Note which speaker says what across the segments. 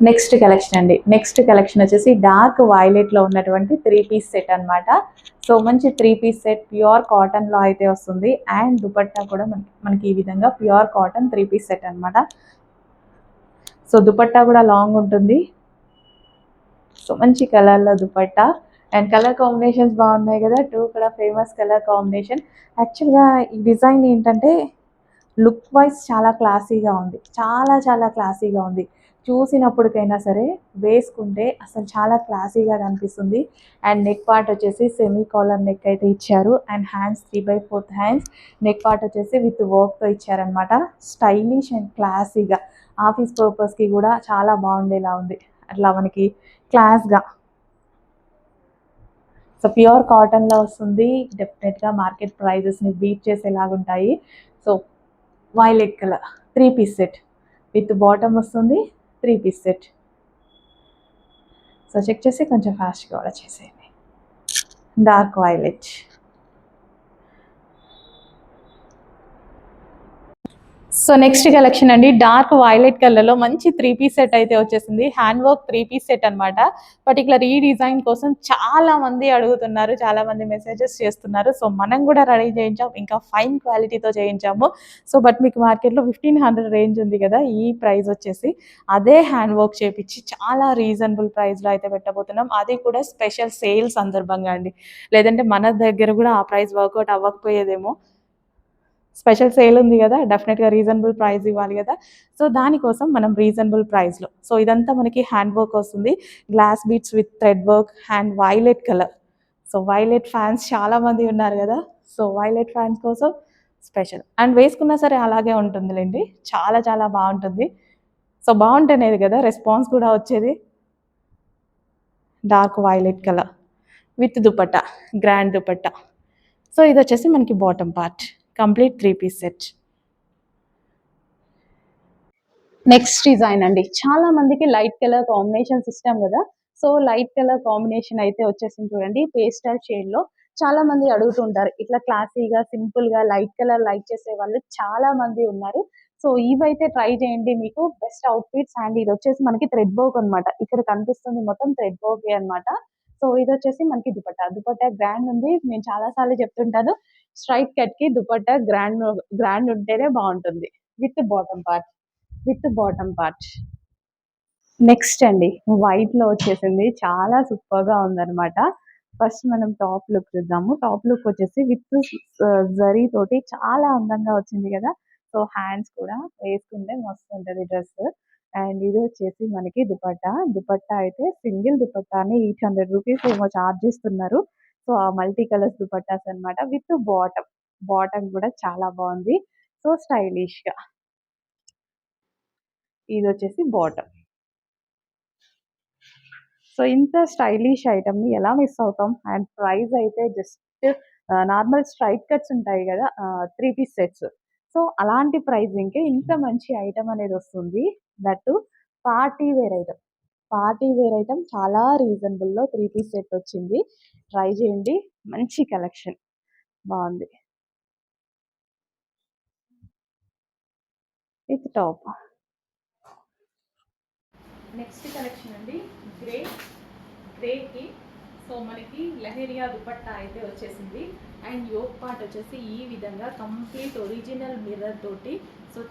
Speaker 1: Next collection అండి. Next collection వచ్చేసి dark వైలెట్లో ఉన్నటువంటి త్రీ పీస్ సెట్ అనమాట సో మంచి త్రీ పీస్ సెట్ ప్యూర్ కాటన్లో అయితే వస్తుంది. అండ్ దుపట్టా కూడా మనకి మనకి ఈ విధంగా pure cotton three piece set అనమాట సో దుపట్టా కూడా లాంగ్ ఉంటుంది. సో మంచి కలర్లో దుపట్టా. అండ్ కలర్ కాంబినేషన్స్ బాగున్నాయి కదా. టూ కూడా ఫేమస్ కలర్ కాంబినేషన్ యాక్చువల్గా ఈ డిజైన్ ఏంటంటే లుక్ వైజ్ చాలా క్లాసీగా ఉంది. చాలా చాలా క్లాసీగా ఉంది. చూసినప్పటికైనా సరే వేసుకుంటే అసలు చాలా క్లాసీగా కనిపిస్తుంది. అండ్ నెక్ పార్ట్ వచ్చేసి సెమీ కాలర్ నెక్ అయితే ఇచ్చారు. And hands three by fourth hands. Neck part వచ్చేసి విత్ వర్క్తో ఇచ్చారనమాట స్టైలిష్ అండ్ క్లాసీగా. ఆఫీస్ పర్పస్కి కూడా చాలా బాగుండేలా ఉంది. అట్లా మనకి క్లాస్గా. సో ప్యూర్ కాటన్లో వస్తుంది. డెఫినెట్గా మార్కెట్ ప్రైజెస్ని బీట్ చేసేలాగా ఉంటాయి. So violet colour. Three piece set. With bottom వస్తుంది. Three piece set. So check చేసి కొంచెం ఫాస్ట్గా కూడా చేసేయండి. Dark violet so next collection అండి డార్క్ వైలెట్ కలర్లో మంచి త్రీ పీస్ సెట్ అయితే వచ్చేసింది. Hand work three piece set అన్నమాట. పర్టికులర్ ఈ డిజైన్ కోసం చాలా మంది అడుగుతున్నారు చాలా మంది మెసేజెస్ చేస్తున్నారు. సో మనం కూడా రెడీ చేయించాం ఇంకా ఫైన్ క్వాలిటీతో చేయించాము. సో బట్ మీకు మార్కెట్లో ఫిఫ్టీన్ హండ్రెడ్ రేంజ్ ఉంది కదా ఈ ప్రైస్ వచ్చేసి అదే హ్యాండ్ వర్క్ చేపించి చాలా రీజనబుల్ ప్రైస్లో అయితే పెట్టబోతున్నాం. అది కూడా స్పెషల్ సేల్ సందర్భంగా అండి. లేదంటే మన దగ్గర కూడా ఆ ప్రైస్ వర్కౌట్ అవ్వకపోయేదేమో. స్పెషల్ సేల్ ఉంది కదా డెఫినెట్గా రీజనబుల్ ప్రైస్ ఇవ్వాలి కదా. సో దానికోసం మనం రీజనబుల్ ప్రైస్లో సో ఇదంతా మనకి హ్యాండ్ వర్క్ వస్తుంది. Glass beads with thread work and violet colour. So violet fans చాలామంది ఉన్నారు కదా. సో వైలెట్ ఫ్యాన్స్ కోసం స్పెషల్. అండ్ వేసుకున్నా సరే అలాగే ఉంటుందిలేండి. చాలా చాలా బాగుంటుంది. సో బాగుంటేనేది కదా రెస్పాన్స్ కూడా వచ్చేది. Dark violet colour with dupatta grand dupatta. So ఇది వచ్చేసి మనకి bottom part. Complete three piece set. Next design అండి. చాలా మందికి లైట్ కలర్ కాంబినేషన్స్ ఇష్టం కదా. సో లైట్ కలర్ కాంబినేషన్ అయితే వచ్చేసింది చూడండి. పేస్టల్ షేడ్లో చాలా మంది అడుగుతుంటారు. ఇట్లా క్లాసీగా సింపుల్గా లైట్ కలర్ లైక్ చేసే వాళ్ళు చాలా మంది ఉన్నారు. సో ఇవైతే ట్రై చేయండి మీకు. Best outfits and. ఇది వచ్చేసి మనకి థ్రెడ్ బోక్ అన్నమాట. ఇక్కడ కనిపిస్తుంది మొత్తం థ్రెడ్ బోకే అన్నమాట. సో ఇది వచ్చేసి మనకి దుపట్టా. దుపట్టా గ్రాండ్ ఉంది. నేను చాలా సార్లు చెప్తుంటాను. స్ట్రైట్ కట్కి దుపట్టా గ్రాండ్ గ్రాండ్ ఉంటేనే బాగుంటుంది. With bottom part. With bottom part. Next అండి వైట్లో వచ్చేసింది. చాలా సూపర్గా ఉందన్నమాట. ఫస్ట్ మనం టాప్ లుక్ చూద్దాము. టాప్ లుక్ వచ్చేసి విత్ జరీ తోటి చాలా అందంగా వచ్చింది కదా. సో హ్యాండ్స్ కూడా వేసుకుంటే మస్తు ఉంటది డ్రెస్. అండ్ ఇది వచ్చేసి మనకి దుపట్టా. దుపట్టా అయితే సింగిల్ దుపట్టాని ఎయిట్ హండ్రెడ్ రూపీస్ ఏమో చార్జ్ చేస్తున్నారు. సో ఆ మల్టీ కలర్స్ దుపట్టాస్ అన్నమాట. With bottom. బాటమ్ కూడా చాలా బాగుంది. సో స్టైలిష్గా ఇది వచ్చేసి బాటమ్. సో ఇంత స్టైలిష్ ఐటమ్ని ఎలా మిస్ అవుతాం? అండ్ ప్రైస్ అయితే జస్ట్ నార్మల్ స్ట్రైట్ కట్స్ ఉంటాయి కదా త్రీ పీస్ సెట్స్. సో అలాంటి ప్రైజింగ్ ఇంత మంచి ఐటమ్ అనేది వస్తుంది. That party wear item party wear item చాలా రీజనబుల్లో త్రీ పీస్ సెట్ వచ్చింది. ట్రై చేయండి. మంచి కలెక్షన్. బాగుంది. With top. నెక్స్ట్ కలెక్షన్ అండి. గ్రే. గ్రేకి. సో మనకి లహరియా దుపట్టా అయితే వచ్చేసింది. అండ్ యోగ్ పార్ట్ వచ్చేసి ఈ విధంగా కంప్లీట్ ఒరిజినల్ మిర్రర్ తోటి. సో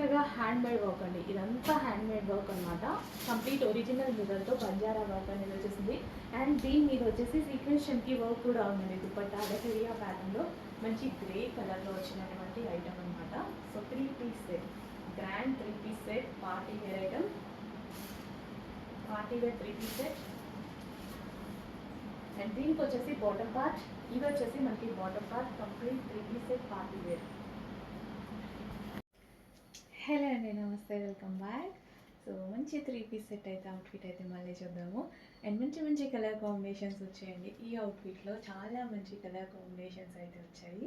Speaker 1: చక్కగా హ్యాండ్ మేడ్ వర్క్ అండి. ఇదంతా హ్యాండ్ మేడ్ వర్క్ అనమాట కంప్లీట్ ఒరిజినల్ మిర్రర్తో బంజారా వర్క్ అనేది వచ్చేసింది. అండ్ దీని మీద వచ్చేసి సీక్వెన్షన్కి వర్క్ కూడా ఉందండి. దుపట్టా లహరియా ప్యాటర్న్లో మంచి గ్రే కలర్లో వచ్చినటువంటి ఐటమ్ అనమాట so three piece set grand three piece set party wear item party wear three piece set and దీనికి వచ్చేసి బాటమ్ పార్ట్ ఇది వచ్చేసి మనకి bottom part complete three piece set party wear hello అండి నమస్తే వెల్కమ్ బ్యాక్. సో మంచి three piece set అయితే outfit అయితే మళ్ళీ చూద్దాము. అండ్ మంచి మంచి కలర్ కాంబినేషన్స్ వచ్చాయండి. ఈ అవుట్ఫిట్లో చాలా మంచి కలర్ కాంబినేషన్స్ అయితే వచ్చాయి.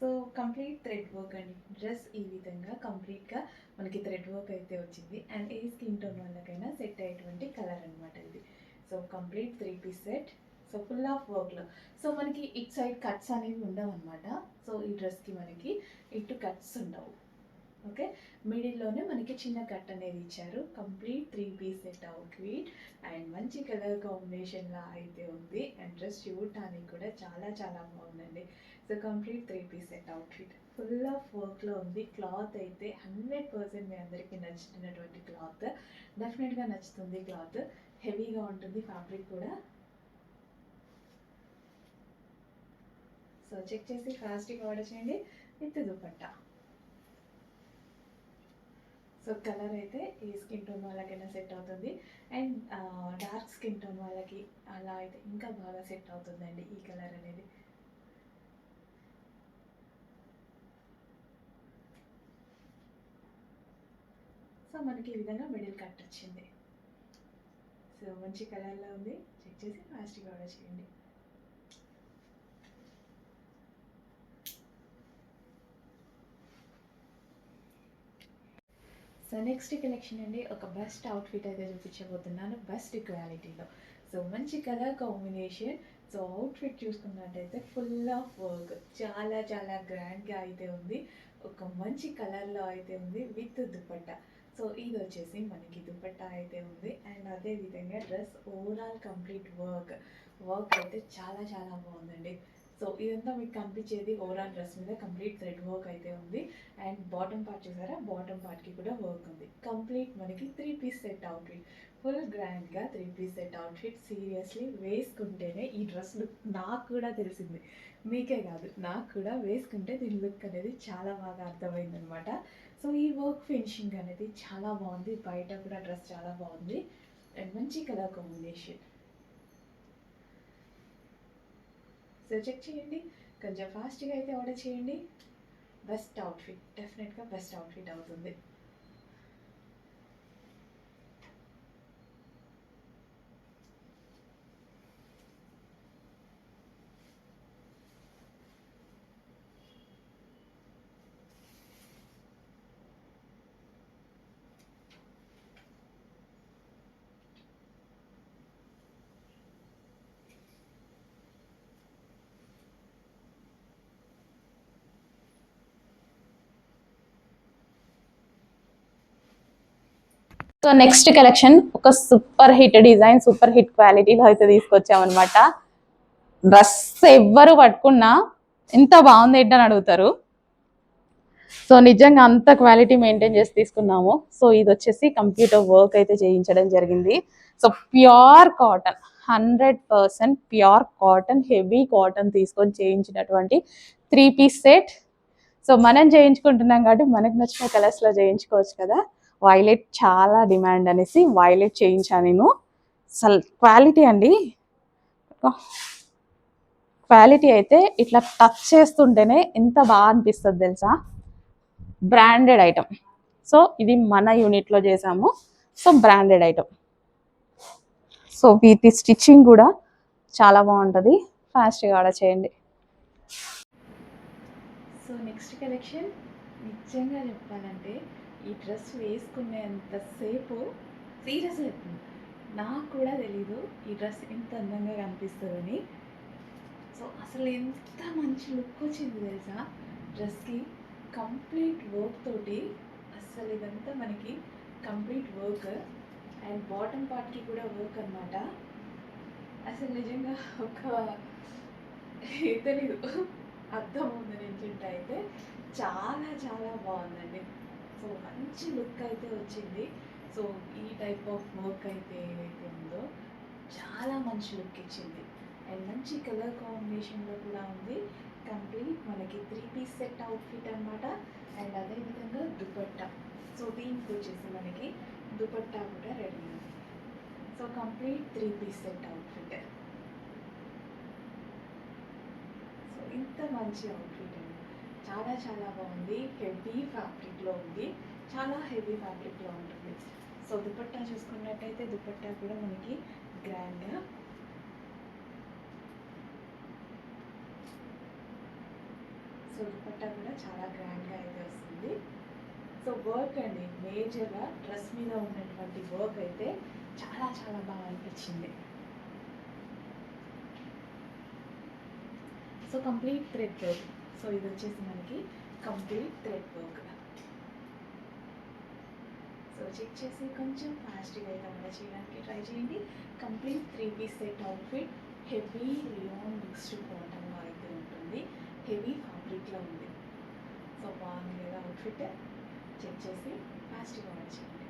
Speaker 1: సో కంప్లీట్ థ్రెడ్ వర్క్ అండి. డ్రెస్ ఈ విధంగా కంప్లీట్గా మనకి థ్రెడ్ వర్క్ అయితే వచ్చింది. అండ్ ఏ స్కిన్ టోన్ వాళ్ళకైనా సెట్ అయ్యేటువంటి కలర్ అనమాట ఇది. So complete three piece set so full of వర్క్లో సో మనకి ఇట్ సైడ్ కట్స్ అనేవి ఉండవు అనమాట సో ఈ డ్రెస్కి మనకి ఇటు కట్స్ ఉండవు.
Speaker 2: ఓకే? మిడిల్లోనే మనకి చిన్న కట్ అనేది ఇచ్చారు. Complete three piece set outfit and మంచి కలర్ కాంబినేషన్లా అయితే ఉంది. అండ్ డ్రెస్ చూడటానికి కూడా చాలా చాలా బాగుందండి. So complete three piece set outfit full of వర్క్లో ఉంది. క్లాత్ అయితే హండ్రెడ్ పర్సెంట్ మీ అందరికీ నచ్చుతున్నటువంటి క్లాత్. డెఫినెట్గా నచ్చుతుంది క్లాత్. హెవీగా ఉంటుంది ఫ్యాబ్రిక్ కూడా. సో చెక్ చేసి ఫాస్ట్గా ఆర్డర్ చేయండి. విత్ దుపట్టా. సో కలర్ అయితే ఈ స్కిన్ టోన్ వాళ్ళకైనా సెట్ అవుతుంది. అండ్ డార్క్ స్కిన్ టోన్ వాళ్ళకి అలా అయితే ఇంకా బాగా సెట్ అవుతుందండి ఈ కలర్ అనేది. సో మనకి ఈ విధంగా మిడిల్ కట్ వచ్చింది. సో మంచి కలర్లో ఉంది. చెక్ చేసి ఫాస్ట్గా ఆర్డర్ చేయండి. సో నెక్స్ట్ కలెక్షన్ అండి ఒక బెస్ట్ అవుట్ఫిట్ అయితే చూపించబోతున్నాను బెస్ట్ క్వాలిటీలో సో మంచి కలర్ కాంబినేషన్ సో అవుట్ఫిట్ చూసుకున్నట్టయితే ఫుల్ ఆఫ్ వర్క్ చాలా చాలా గ్రాండ్గా అయితే ఉంది. ఒక మంచి కలర్లో అయితే ఉంది విత్ దుపట్టా. సో ఇది వచ్చేసి మనకి దుపట్టా అయితే ఉంది. అండ్ అదే విధంగా dress overall complete work work అయితే చాలా చాలా బాగుందండి. సో ఇదంతా మీకు కనిపించేది ఓవరాల్ డ్రెస్ మీద కంప్లీట్ థ్రెడ్ వర్క్ అయితే ఉంది. అండ్ బాటమ్ పార్ట్ చూసారా? బాటమ్ పార్ట్కి కూడా వర్క్ ఉంది. కంప్లీట్ మనకి three piece set outfit. Full గ్రాండ్గా three piece set outfit. Seriously వేసుకుంటేనే ఈ డ్రెస్ లుక్ నాకు కూడా తెలిసింది. మీకే కాదు నాకు కూడా వేసుకుంటే దీని లుక్ అనేది చాలా బాగా అర్థమైందనమాట. సో ఈ వర్క్ ఫినిషింగ్ అనేది చాలా బాగుంది. బయట కూడా డ్రెస్ చాలా బాగుంది. అండ్ మంచి కలర్ కాంబినేషన్. సో చెక్ చేయండి. కొంచెం ఫాస్ట్గా అయితే ఆర్డర్ చేయండి. బెస్ట్ అవుట్ఫిట్ డెఫినెట్గా బెస్ట్ అవుట్ఫిట్ అవుతుంది.
Speaker 1: సో నెక్స్ట్ కలెక్షన్ ఒక super hit design super hit క్వాలిటీలో అయితే తీసుకొచ్చామన్నమాట. డ్రెస్ ఎవ్వరు పట్టుకున్నా ఎంత బాగుంది ఏంటని అడుగుతారు. సో నిజంగా అంత క్వాలిటీ మెయింటైన్ చేసి తీసుకున్నాము. సో ఇది వచ్చేసి కంప్యూటర్ వర్క్ అయితే చేయించడం జరిగింది. So pure cotton hundred percent pure cotton heavy cotton తీసుకొని చేయించినటువంటి త్రీ పీస్ సెట్ సో మనం చేయించుకుంటున్నాం కాబట్టి మనకు నచ్చిన కలర్స్లో చేయించుకోవచ్చు కదా. వైలెట్ చాలా డిమాండ్ అనేసి వైలెట్ చేయించాను నేను. అసలు క్వాలిటీ అండి. క్వాలిటీ అయితే ఇట్లా టచ్ చేస్తుంటేనే ఎంత బాగా అనిపిస్తుంది తెలుసా? బ్రాండెడ్ ఐటమ్ సో ఇది మన యూనిట్లో చేసాము. సో బ్రాండెడ్ ఐటమ్ సో వీటి స్టిచ్చింగ్ కూడా చాలా బాగుంటుంది. ఫాస్ట్గా ఆర్డర్ చేయండి.
Speaker 2: సో నెక్స్ట్ కలెక్షన్ నిజంగా చెప్పాలంటే ఈ డ్రెస్ వేసుకునేంతసేపు సీరియస్ అవుతుంది నాకు కూడా తెలీదు ఈ డ్రెస్ ఇంత అందంగా కనిపిస్తుందని. సో అసలు ఎంత మంచి లుక్ వచ్చింది తెలుసా? డ్రెస్కి కంప్లీట్ వర్క్ తోటి అసలు ఇదంతా మనకి కంప్లీట్ వర్క్. అండ్ బాటమ్ పార్ట్కి కూడా వర్క్ అన్నమాట. అసలు నిజంగా ఒక తెలీదు. అర్థం ఉంది నించుంటే అయితే. చాలా చాలా బాగుందండి. సో మంచి లుక్ అయితే వచ్చింది. సో ఈ టైప్ ఆఫ్ వర్క్ అయితే ఏదైతే ఉందో చాలా మంచి లుక్ ఇచ్చింది. అండ్ మంచి కలర్ కాంబినేషన్లో కూడా ఉంది. కంప్లీట్ మనకి త్రీ పీస్ సెట్ అవుట్ఫిట్ అనమాట అండ్ అదేవిధంగా దుపట్టా. సో దీనికి వచ్చేసి మనకి దుపట్టా కూడా రెడీ ఉంది. So complete three piece set outfit. So ఇంత మంచి అవుట్ఫిట్ చాలా చాలా బాగుంది. హెవీ ఫ్యాబ్రిక్లో ఉంది. చాలా హెవీ ఫ్యాబ్రిక్లో ఉంటుంది. సో దుపట్టా చూసుకున్నట్టయితే దుపట్టా కూడా మనకి గ్రాండ్గా సో దుపట్టా కూడా చాలా గ్రాండ్గా అయితే వస్తుంది. సో వర్క్ అండి. మేజర్గా డ్రెస్ మీద ఉన్నటువంటి వర్క్ అయితే చాలా చాలా బాగా అనిపించింది. So complete thread work so ఇది వచ్చేసి మనకి complete thread work so check చేసి కొంచెం ఫాస్ట్గా అయితే అమలు చేయడానికి ట్రై చేయండి. Complete three piece set outfit heavy rayon mixed కాటన్లో అయితే ఉంటుంది. హెవీ ఫ్యాబ్రిక్లో ఉంది. సో బాగుంది కదా అవుట్ఫిట్ చెక్ చేసి ఫాస్ట్గా చేయండి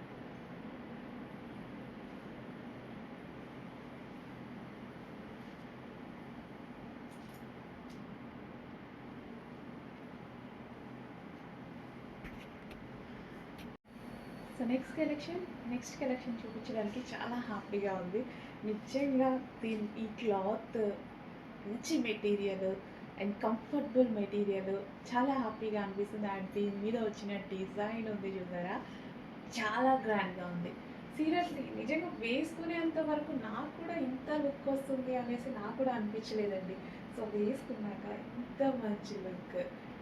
Speaker 2: so next collection next collection చూపించడానికి చాలా హ్యాపీగా ఉంది. నిజంగా దీని ఈ క్లాత్ మంచి మెటీరియల్ అండ్ కంఫర్టబుల్ మెటీరియల్ చాలా హ్యాపీగా అనిపిస్తుంది. అండ్ దీని మీద వచ్చిన డిజైన్ ఉంది చూసారా? చాలా గ్రాండ్గా ఉంది. సీరియస్లీ నిజంగా వేసుకునేంత వరకు నాకు కూడా ఇంత లుక్ వస్తుంది అనేసి నాకు కూడా అనిపించలేదండి. సో వేసుకున్నాక ఇంత మంచి లుక్.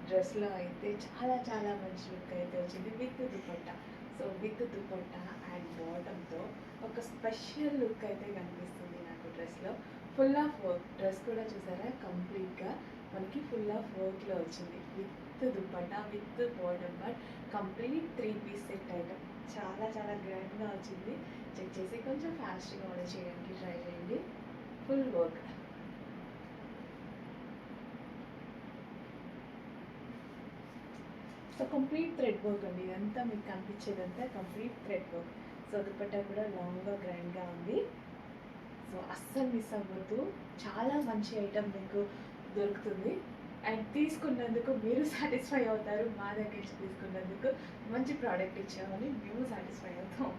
Speaker 2: డ్రెస్లో అయితే చాలా చాలా మంచి లుక్ అయితే వచ్చింది with dupatta. So with dupatta and బాటంతో ఒక స్పెషల్ లుక్ అయితే కనిపిస్తుంది నాకు డ్రెస్లో. Full of work. డ్రెస్ కూడా చూసారా? కంప్లీట్గా మనకి ఫుల్ ఆఫ్ వర్క్లో వచ్చింది. With dupatta with bottom but complete three piece set item చాలా చాలా గ్రాండ్గా వచ్చింది. చెక్ చేసి కొంచెం ఫాస్ట్గా ఆర్డర్ చేయడానికి ట్రై చేయండి. Full work. So complete thread work అండి. ఇదంతా మీకు కనిపించేదంతా complete thread work so dupatta కూడా లాంగ్గా గ్రాండ్గా ఉంది. సో అస్సలు మిస్ అవ్వద్దు. చాలా మంచి ఐటమ్ మీకు దొరుకుతుంది. అండ్ తీసుకున్నందుకు మీరు సాటిస్ఫై అవుతారు. మా దగ్గర నుంచి తీసుకున్నందుకు మంచి ప్రోడక్ట్ ఇచ్చామని మేము సాటిస్ఫై అవుతాం.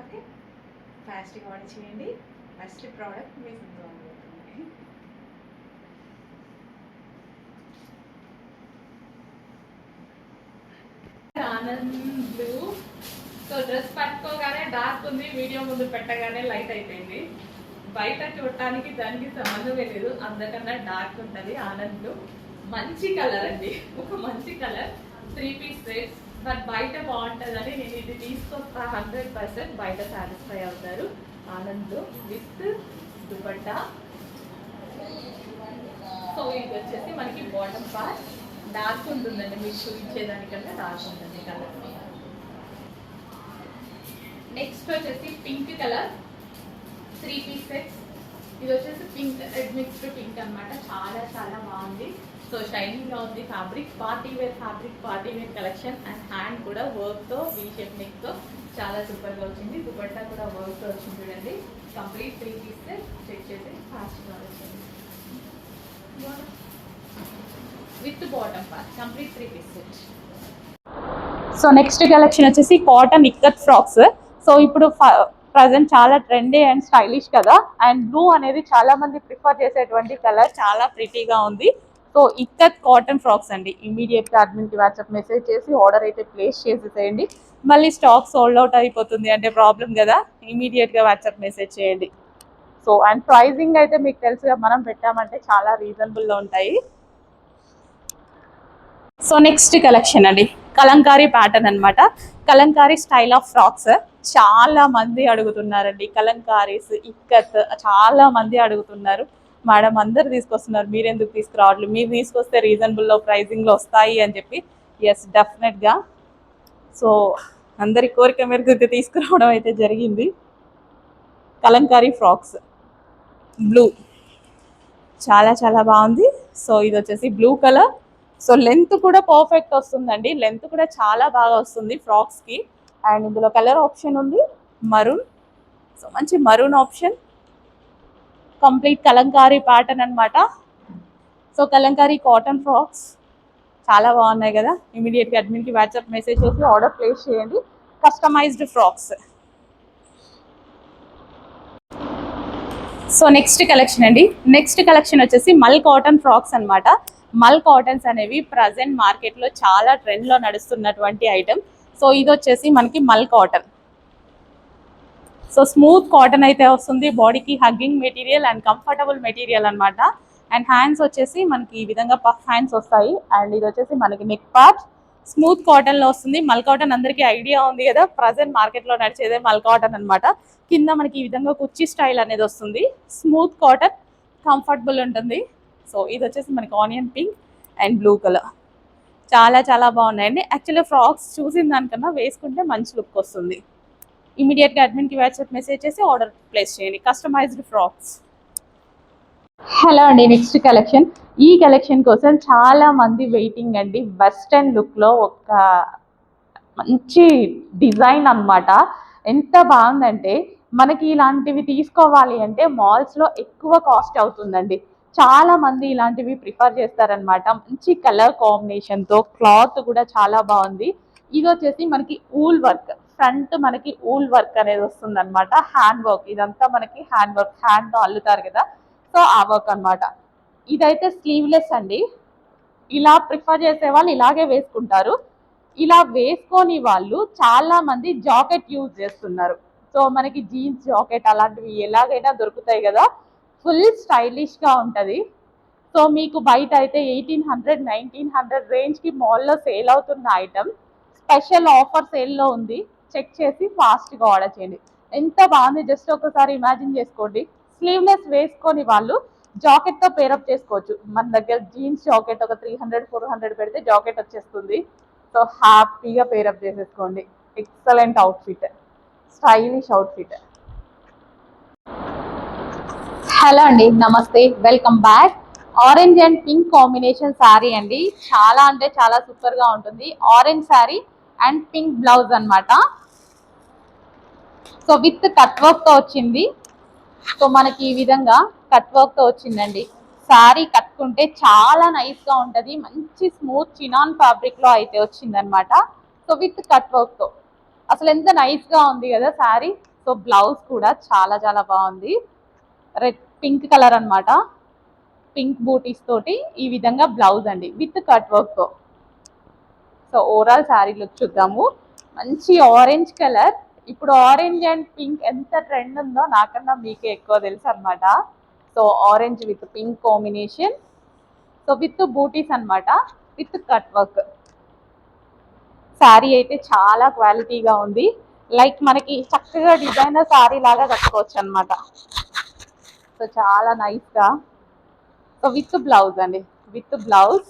Speaker 2: ఓకే. ప్లాస్టిక్ ఆర్డర్ చేయండి. ఫస్ట్ ప్రోడక్ట్ మీ సొంతం అవుతుంది
Speaker 3: ఆనంద్ బ్లూ. సో డ్రెస్ పట్టుకోగానే డార్క్ ఉంది వీడియో ముందు పెట్టగానే లైట్ అయిపోయింది. బయట చూడటానికి దానికి సంబంధమే లేదు అందకన్నా డార్క్ ఉంటుంది ఆనంద్ బ్లూ. మంచి కలర్ అండి. ఒక మంచి colour. Three piece set but బయట బాగుంటుందని నేను ఇది తీసుకొస్తా హండ్రెడ్ పర్సెంట్ బయట సాటిస్ఫై అవుతారు. ఆనంద్ విత్ దుపట్టా. సో ఇది వచ్చేసి మనకి బాటమ్ పార్ట్ డార్క్ ఉంటుందండి మీరు చూపించేదానికన్నా డార్క్ ఉంటుంది కలర్ నెక్స్ట్ వచ్చేసి pink colour three piece sets ఇది వచ్చేసి పింక్ రెడ్ మిక్స్డ్ పింక్ అన్నమాట. చాలా చాలా బాగుంది. సో షైనింగ్గా ఉంది fabric party wear fabric party wear collection and hand కూడా వర్క్తో వీ షేప్ నెక్తో చాలా సూపర్గా వచ్చింది. దుపట్టా కూడా వర్క్తో వచ్చింది చూడండి. కంప్లీట్ త్రీ పీస్ చెక్ చేసి ఫాస్ట్గా వచ్చింది. With bottom part complete three piece set
Speaker 1: so next collection వచ్చేసి కాటన్ ఇక్కత్ ఫ్రాక్స్ సో ఇప్పుడు ప్రజెంట్ చాలా ట్రెండీ అండ్ స్టైలిష్ కదా. అండ్ బ్లూ అనేది చాలా మంది ప్రిఫర్ చేసేటువంటి కలర్ చాలా ప్రిటీగా ఉంది. సో ఇక్కత్ కాటన్ ఫ్రాక్స్ అండి. ఇమీడియట్గా అడ్మిన్కి వాట్సాప్ మెసేజ్ చేసి ఆర్డర్ అయితే ప్లేస్ చేసేసేయండి. మళ్ళీ స్టాక్ సోల్డ్ అవుట్ అయిపోతుంది అంటే ప్రాబ్లం కదా. ఇమీడియట్గా వాట్సాప్ మెసేజ్ చేయండి. సో అండ్ ప్రైజింగ్ అయితే మీకు తెలుసుగా మనం పెట్టామంటే చాలా రీజనబుల్లో ఉంటాయి. సో నెక్స్ట్ కలెక్షన్ అండి. కలంకారీ ప్యాటర్న్ అనమాట కలంకారీ స్టైల్ ఆఫ్ ఫ్రాక్స్ చాలా మంది అడుగుతున్నారండి. కలంకారీస్ ఇక్కత్ చాలా మంది అడుగుతున్నారు. మేడం అందరు తీసుకొస్తున్నారు. మీరెందుకు తీసుకురావట్లేదు? మీరు తీసుకొస్తే రీజనబుల్లో ప్రైజింగ్లో వస్తాయి అని చెప్పి. ఎస్ డెఫినెట్గా సో అందరి కోరిక మేరకు ఇది తీసుకురావడం అయితే జరిగింది. కలంకారీ ఫ్రాక్స్. బ్లూ చాలా చాలా బాగుంది. సో ఇది వచ్చేసి బ్లూ కలర్ సో లెంత్ కూడా పర్ఫెక్ట్ వస్తుందండి. లెంత్ కూడా చాలా బాగా వస్తుంది ఫ్రాక్స్కి. అండ్ ఇందులో కలర్ ఆప్షన్ ఉంది. మరూన్ సో మంచి maroon option complete kalamkari pattern అన్నమాట. సో కలంకారీ కాటన్ ఫ్రాక్స్ చాలా బాగున్నాయి కదా. ఇమీడియట్గా అడ్మిన్కి వాట్సాప్ మెసేజ్ చేసి ఆర్డర్ ప్లేస్ చేయండి. Customized frocks so next collection అండి. నెక్స్ట్ కలెక్షన్ వచ్చేసి మల్ కాటన్ ఫ్రాక్స్ అనమాట మల్ కాటన్స్ అనేవి ప్రజెంట్ మార్కెట్లో చాలా ట్రెండ్లో నడుస్తున్నటువంటి ఐటమ్ సో ఇది వచ్చేసి మనకి మల్ కాటన్. సో స్మూత్ కాటన్ అయితే వస్తుంది. బాడీకి hugging material and comfortable material అన్నమాట. అండ్ హ్యాండ్స్ వచ్చేసి మనకి ఈ విధంగా పఫ్ హ్యాండ్స్ వస్తాయి. అండ్ ఇది వచ్చేసి మనకి నెక్ పార్ట్ స్మూత్ కాటన్లో వస్తుంది. మల్ కాటన్ అందరికీ ఐడియా ఉంది కదా. ప్రజెంట్ మార్కెట్లో నడిచేదే మల్ కాటన్ అన్నమాట. కింద మనకి ఈ విధంగా కుర్చీ స్టైల్ అనేది వస్తుంది. స్మూత్ కాటన్ కంఫర్టబుల్ ఉంటుంది. సో ఇది వచ్చేసి మనకి onion pink and blue colour చాలా చాలా బాగున్నాయండి. యాక్చువల్లీ ఫ్రాక్స్ చూసిన దానికన్నా వేసుకుంటే మంచి లుక్ వస్తుంది. ఇమీడియట్గా అడ్మిన్కి వాట్సాప్ మెసేజ్ చేసి ఆర్డర్ ప్లేస్ చేయండి. Customized frocks. హలో అండి నెక్స్ట్ కలెక్షన్. ఈ కలెక్షన్ కోసం చాలా మంది వెయిటింగ్ అండి. వెస్టర్న్ లుక్లో ఒక మంచి డిజైన్ అన్నమాట. ఎంత బాగుందంటే మనకి ఇలాంటివి తీసుకోవాలి అంటే మాల్స్లో ఎక్కువ కాస్ట్ అవుతుందండి. చాలా మంది ఇలాంటివి ప్రిఫర్ చేస్తారనమాట మంచి కలర్ కాంబినేషన్తో క్లాత్ కూడా చాలా బాగుంది. ఇది వచ్చేసి మనకి ఊల్ వర్క్. ఫ్రంట్ మనకి ఊల్ వర్క్ అనేది వస్తుంది అనమాట హ్యాండ్ వర్క్. ఇదంతా మనకి హ్యాండ్ వర్క్ హ్యాండ్తో అల్లుతారు కదా. సో ఆ వర్క్ అన్నమాట. ఇదైతే స్లీవ్లెస్ అండి. ఇలా ప్రిఫర్ చేసే వాళ్ళు ఇలాగే వేసుకుంటారు. ఇలా వేసుకొని వాళ్ళు చాలా మంది జాకెట్ యూజ్ చేస్తున్నారు. సో మనకి జీన్స్ జాకెట్ అలాంటివి ఎలాగైనా దొరుకుతాయి కదా. ఫుల్ స్టైలిష్గా ఉంటుంది. సో మీకు బయట అయితే ఎయిటీన్ హండ్రెడ్ నైన్టీన్ హండ్రెడ్ రేంజ్కి మాల్లో సేల్ అవుతున్న ఐటమ్. స్పెషల్ ఆఫర్ సేల్లో ఉంది. చెక్ చేసి ఫాస్ట్గా ఆర్డర్ చేయండి. ఎంత బాగుంది జస్ట్ ఒకసారి ఇమాజిన్ చేసుకోండి. స్లీవ్లెస్ వేసుకొని వాళ్ళు జాకెట్తో పేరప్ చేసుకోవచ్చు. మన దగ్గర జీన్స్ జాకెట్ ఒక త్రీ హండ్రెడ్ ఫోర్ హండ్రెడ్ పెడితే జాకెట్ వచ్చేస్తుంది. సో హ్యాపీగా పేరప్ చేసేసుకోండి. Excellent outfit stylish outfit hello అండి. నమస్తే. Welcome back orange and pink combination sari అండి. చాలా అంటే చాలా సూపర్గా ఉంటుంది. Orange sari and pink blouse అనమాట సో విత్ కట్ వర్క్తో వచ్చింది. సో మనకి ఈ విధంగా కట్ వర్క్తో వచ్చిందండి. శారీ కట్టుకుంటే చాలా నైస్గా ఉంటది. మంచి స్మూత్ చినాన్ ఫ్యాబ్రిక్లో అయితే వచ్చింది అనమాట సో విత్ కట్ వర్క్తో. అసలు ఎంత నైస్గా ఉంది కదా శారీ సో బ్లౌజ్ కూడా చాలా చాలా బాగుంది. రెడ్ పింక్ కలర్ అనమాట పింక్ బూటీస్ తోటి ఈ విధంగా బ్లౌజ్ అండి. విత్ కట్ వర్క్తో. సో ఓవరాల్ శారీ లుక్ చూద్దాము. మంచి ఆరెంజ్ కలర్ ఇప్పుడు ఆరెంజ్ అండ్ పింక్ ఎంత ట్రెండ్ ఉందో నాకన్నా మీకే ఎక్కువ తెలుసు అనమాట so orange with pink combination so with బూటీస్ అన్నమాట. విత్ కట్ వర్క్ శారీ అయితే చాలా క్వాలిటీగా ఉంది. లైక్ మనకి చక్కగా డిజైనర్ శారీ లాగా కట్టుకోవచ్చు అనమాట సో చాలా నైస్గా సో విత్ బ్లౌజ్ అండి. With blouse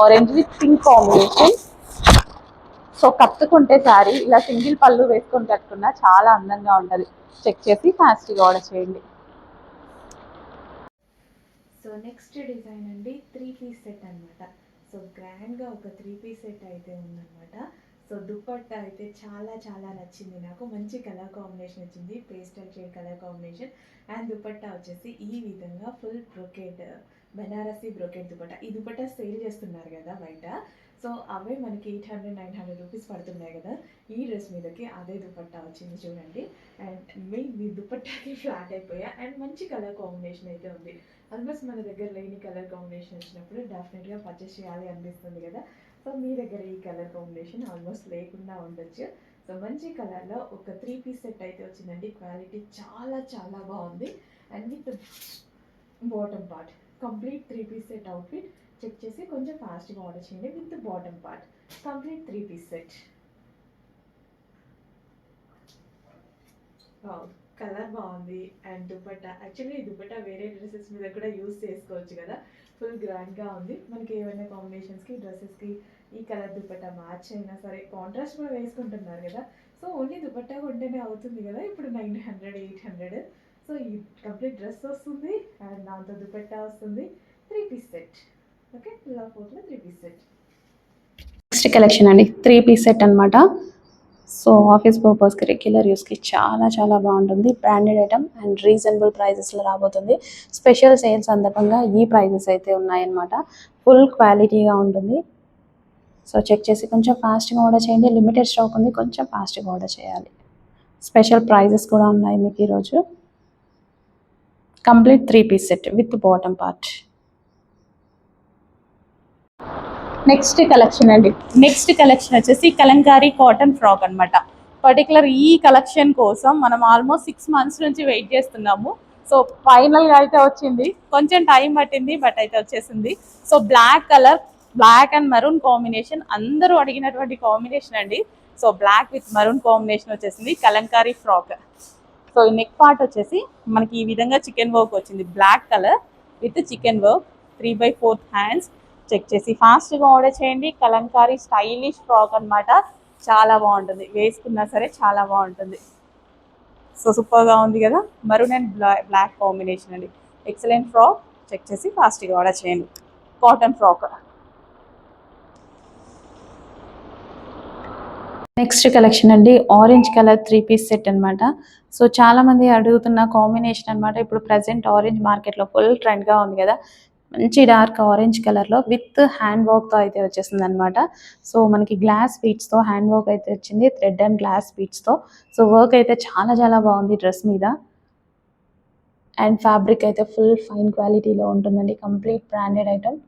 Speaker 1: orange with pink combination. So కట్టుకుంటే శారీ ఇలా సింగిల్ పళ్ళు వేసుకొని కట్టుకున్నా చాలా అందంగా ఉంటుంది. చెక్ చేసి ఫాస్ట్గా ఆర్డర్ చేయండి.
Speaker 2: సో నెక్స్ట్ డిజైన్ అండి త్రీ పీస్ సెట్ అనమాట సో గ్రాండ్గా ఒక త్రీ పీస్ సెట్ అయితే ఉందన్నమాట. సో దుప్పట్ట అయితే చాలా చాలా నచ్చింది నాకు. మంచి కలర్ కాంబినేషన్ వచ్చింది. Pastel shade colour combination and dupatta వచ్చేసి ఈ విధంగా full brocade Banarasi brocade dupatta. ఈ దుపట్టా సేల్ చేస్తున్నారు కదా బయట. సో అవే మనకి eight hundred nine hundred rupees పడుతున్నాయి కదా. ఈ డ్రెస్ మీదకి అదే దుపట్టా వచ్చింది చూడండి. అండ్ మీ మీ దుపట్టాకి ఫ్లాట్ అయిపోయా. అండ్ మంచి కలర్ కాంబినేషన్ అయితే ఉంది. ఆల్మోస్ట్ మన దగ్గర లేని కలర్ కాంబినేషన్ వచ్చినప్పుడు డెఫినెట్గా పర్చేస్ చేయాలి అనిపిస్తుంది కదా. సో మీ దగ్గర ఈ కలర్ కాంబినేషన్ ఆల్మోస్ట్ లేకుండా ఉండొచ్చు. సో మంచి కలర్లో ఒక త్రీ పీస్ సెట్ అయితే వచ్చిందండి. క్వాలిటీ చాలా చాలా బాగుంది. And with bottom part. Complete three piece set outfit check చేసి కొంచెం ఫాస్ట్గా ఆర్డర్ చేయండి with bottom part complete three piece set colour బాగుంది. అండ్ దుపట్టా యాక్చువల్లీ ఈ దుపట్టా వేరే డ్రెస్సెస్ మీద కూడా యూస్ చేసుకోవచ్చు కదా. ఫుల్ గ్రాండ్గా ఉంది. మనకి ఏమైనా కాంబినేషన్స్కి డ్రెస్సెస్కి ఈ కలర్ దుపట్టా మ్యాచ్ అయినా సరే కాంట్రాస్ట్ కూడా వేసుకుంటున్నారు కదా. సో ఓన్లీ దుపట్టా కొంటేనే అవుతుంది కదా. ఇప్పుడు nine hundred eight hundred so ఈ కంప్లీట్ డ్రెస్ వస్తుంది అండ్ దాంతో దుపట్టా వస్తుంది. త్రీ పీస్ సెట్ ఓకే ఇలా ఫోర్లో three piece set
Speaker 1: next collection అండి. త్రీ పీస్ సెట్ అనమాట సో ఆఫీస్ పర్పస్కి రెగ్యులర్ యూస్కి చాలా చాలా బాగుంటుంది. బ్రాండెడ్ ఐటమ్ అండ్ రీజనబుల్ ప్రైజెస్లో రాబోతుంది. స్పెషల్ సేల్స్ సందర్భంగా ఈ ప్రైజెస్ అయితే ఉన్నాయన్నమాట. ఫుల్ క్వాలిటీగా ఉంటుంది. సో చెక్ చేసి కొంచెం ఫాస్ట్గా ఆర్డర్ చేయండి. లిమిటెడ్ స్టాక్ ఉంది. కొంచెం ఫాస్ట్గా ఆర్డర్ చేయాలి. స్పెషల్ ప్రైజెస్ కూడా ఉన్నాయి మీకు ఈరోజు. Complete three piece set with bottom part next collection అండి.
Speaker 3: నెక్స్ట్ కలెక్షన్ వచ్చేసి కలంకారీ కాటన్ ఫ్రాక్ అన్నమాట. పర్టికులర్ ఈ కలెక్షన్ కోసం మనం ఆల్మోస్ట్ సిక్స్ మంత్స్ నుంచి వెయిట్ చేస్తున్నాము. సో ఫైనల్గా అయితే వచ్చింది. కొంచెం టైం పట్టింది బట్ అయితే వచ్చేసింది. So black colour black and maroon combination అందరూ అడిగినటువంటి కాంబినేషన్ అండి. So black with maroon combination వచ్చేసింది కలంకారీ ఫ్రాక్ సో ఈ నెక్ పార్ట్ వచ్చేసి మనకి ఈ విధంగా చికెన్ వర్క్ వచ్చింది. Black colour with chikan work three by fourth hands check చేసి ఫాస్ట్గా ఆర్డర్ చేయండి. కలంకారీ స్టైలిష్ ఫ్రాక్ అన్నమాట. చాలా బాగుంటుంది. వేసుకున్నా సరే చాలా బాగుంటుంది. సో సూపర్గా ఉంది కదా? మరూన్ అండ్ బ్లా బ్లాక్ కాంబినేషన్ అండి. ఎక్సలెంట్ ఫ్రాక్ చెక్ చేసి ఫాస్ట్గా ఆర్డర్ చేయండి. కాటన్ ఫ్రాక్
Speaker 1: నెక్స్ట్ కలెక్షన్ అండి orange colour three piece set అన్నమాట. సో చాలా మంది అడుగుతున్న కాంబినేషన్ అన్నమాట. ఇప్పుడు ప్రజెంట్ ఆరెంజ్ మార్కెట్లో ఫుల్ ట్రెండ్గా ఉంది కదా. మంచి డార్క్ ఆరెంజ్ కలర్లో విత్ హ్యాండ్ వర్క్తో అయితే వచ్చేసింది అనమాట సో మనకి గ్లాస్ బీట్స్తో హ్యాండ్ వర్క్ అయితే వచ్చింది. థ్రెడ్ అండ్ గ్లాస్ బీట్స్తో సో వర్క్ అయితే చాలా చాలా బాగుంది డ్రెస్ మీద. అండ్ ఫ్యాబ్రిక్ అయితే ఫుల్ ఫైన్ క్వాలిటీలో ఉంటుందండి. Complete branded item.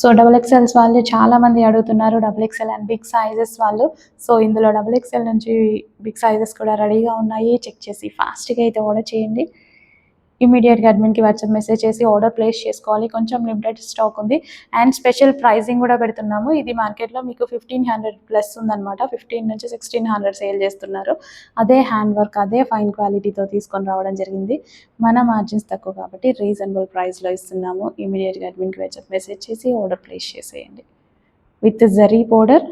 Speaker 1: So double XLs వాళ్ళు చాలా మంది అడుగుతున్నారు double XL and big sizes వాళ్ళు. సో ఇందులో డబుల్ ఎక్సెల్ నుంచి బిగ్ సైజెస్ కూడా రెడీగా ఉన్నాయి. చెక్ చేసి ఫాస్ట్గా అయితే ఆర్డర్ చేయండి. ఇమీడియట్గా అడ్మిన్కి వాట్సాప్ మెసేజ్ చేసి ఆర్డర్ ప్లేస్ చేసుకోవాలి. కొంచెం లిమిటెడ్ స్టాక్ ఉంది. అండ్ స్పెషల్ ప్రైజింగ్ కూడా పెడుతున్నాము. ఇది మార్కెట్లో మీకు ఫిఫ్టీన్ హండ్రెడ్ ప్లస్ ఉందన్నమాట. ఫిఫ్టీన్ నుంచి సిక్స్టీన్ హండ్రెడ్ సేల్ చేస్తున్నారు. అదే హ్యాండ్ వర్క్ అదే ఫైన్ క్వాలిటీతో తీసుకొని రావడం జరిగింది. మన మార్జిన్స్ తక్కువ కాబట్టి రీజనబుల్ ప్రైస్లో ఇస్తున్నాము. ఇమీడియట్గా అడ్మిన్కి వాట్సాప్ మెసేజ్ చేసి ఆర్డర్ ప్లేస్ చేసేయండి. With zari powder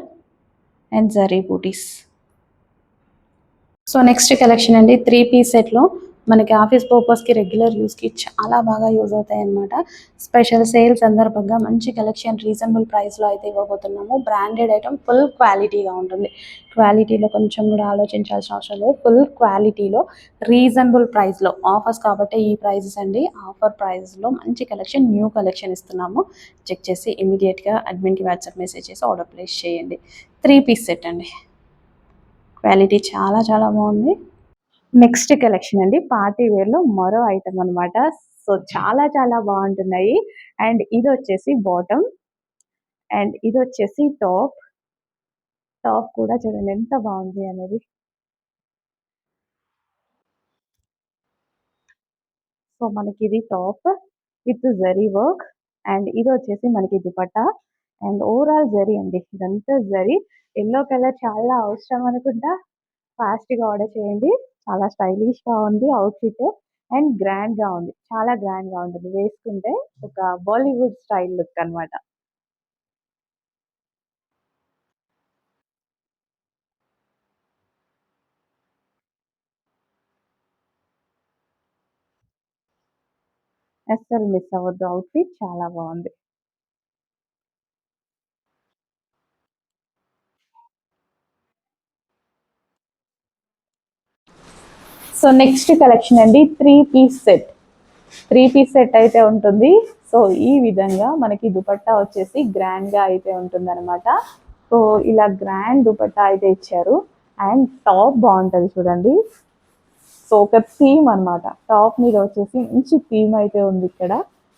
Speaker 1: and zari booties so next collection అండి. త్రీ పీస్ సెట్లో మనకి ఆఫీస్ పర్పస్కి రెగ్యులర్ యూస్కి చాలా బాగా యూజ్ అవుతాయి అన్నమాట స్పెషల్ సేల్ సందర్భంగా మంచి కలెక్షన్ రీజనబుల్ ప్రైస్లో అయితే ఇవ్వబోతున్నాము. బ్రాండెడ్ ఐటమ్ ఫుల్ క్వాలిటీగా ఉంటుంది. క్వాలిటీలో కొంచెం కూడా ఆలోచించాల్సిన అవసరం లేదు. ఫుల్ క్వాలిటీలో రీజనబుల్ ప్రైస్లో ఆఫర్స్ కాబట్టి ఈ ప్రైజెస్ అండి. ఆఫర్ ప్రైస్లో మంచి కలెక్షన్ న్యూ కలెక్షన్ ఇస్తున్నాము. చెక్ చేసి ఇమీడియట్గా అడ్మిన్కి వాట్సాప్ మెసేజ్ చేసి ఆర్డర్ ప్లేస్ చేయండి. త్రీ పీస్ సెట్ అండి. క్వాలిటీ చాలా చాలా బాగుంది. నెక్స్ట్ కలెక్షన్ అండి. పార్టీ వేర్లో మరో ఐటమ్ అన్నమాట. సో చాలా చాలా బాగుంటున్నాయి. అండ్ ఇది వచ్చేసి బాటమ్. అండ్ ఇది వచ్చేసి టాప్. టాప్ కూడా చూడండి ఎంత బాగుంది అనేది. సో మనకి ఇది top with zari work. And ఇది వచ్చేసి మనకి దుపట్టా. అండ్ ఓవరాల్ జరీ అండి. ఇదంతా జరీ. ఎల్లో కలర్ చాలా అవసరం అనుకుంటా. ఫాస్ట్గా ఆర్డర్ చేయండి. చాలా స్టైలిష్గా ఉంది అవుట్ఫిట్ అండ్ గ్రాండ్గా ఉంది. చాలా గ్రాండ్గా ఉంటుంది. వేసుకుంటే ఒక బాలీవుడ్ స్టైల్ లుక్ అన్నమాట. అస్సలు మిస్ అవ్వద్దు. అవుట్ఫిట్ చాలా బాగుంది. సో నెక్స్ట్ కలెక్షన్ అండి three piece set. Three piece set అయితే ఉంటుంది. సో ఈ విధంగా మనకి దుపట్టా వచ్చేసి గ్రాండ్గా అయితే ఉంటుంది అనమాట సో ఇలా గ్రాండ్ దుపట్టా అయితే ఇచ్చారు. అండ్ టాప్ బాగుంటుంది చూడండి. సో ఒక థీమ్ అనమాట టాప్ మీద వచ్చేసి మంచి థీమ్ అయితే ఉంది ఇక్కడ.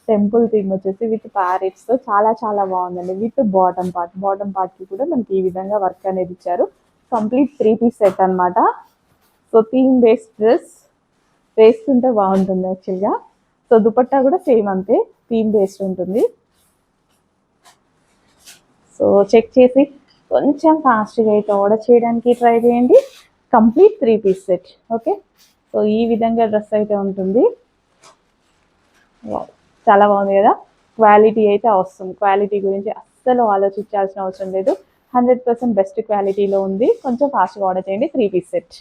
Speaker 1: టెంపుల్ థీమ్ వచ్చేసి విత్ ప్యారెట్స్తో చాలా చాలా బాగుందండి. విత్ బాటమ్ పార్ట్ బాటమ్ పార్ట్కి కూడా మనకి ఈ విధంగా వర్క్ అనేది ఇచ్చారు. కంప్లీట్ త్రీ పీస్ సెట్ అనమాట సో థీమ్ బేస్డ్ డ్రెస్ వేసుకుంటే బాగుంటుంది యాక్చువల్గా సో దుపట్టా కూడా సేమ్ అంతే థీమ్ బేస్డ్ ఉంటుంది. సో చెక్ చేసి కొంచెం ఫాస్ట్గా అయితే ఆర్డర్ చేయడానికి ట్రై చేయండి. Complete three piece set okay so ఈ విధంగా డ్రెస్ అయితే ఉంటుంది. చాలా బాగుంది కదా? క్వాలిటీ అయితే అవసరం క్వాలిటీ గురించి అస్సలు ఆలోచించాల్సిన అవసరం లేదు. హండ్రెడ్ పర్సెంట్ బెస్ట్ క్వాలిటీలో ఉంది. కొంచెం ఫాస్ట్గా ఆర్డర్ చేయండి. Three piece set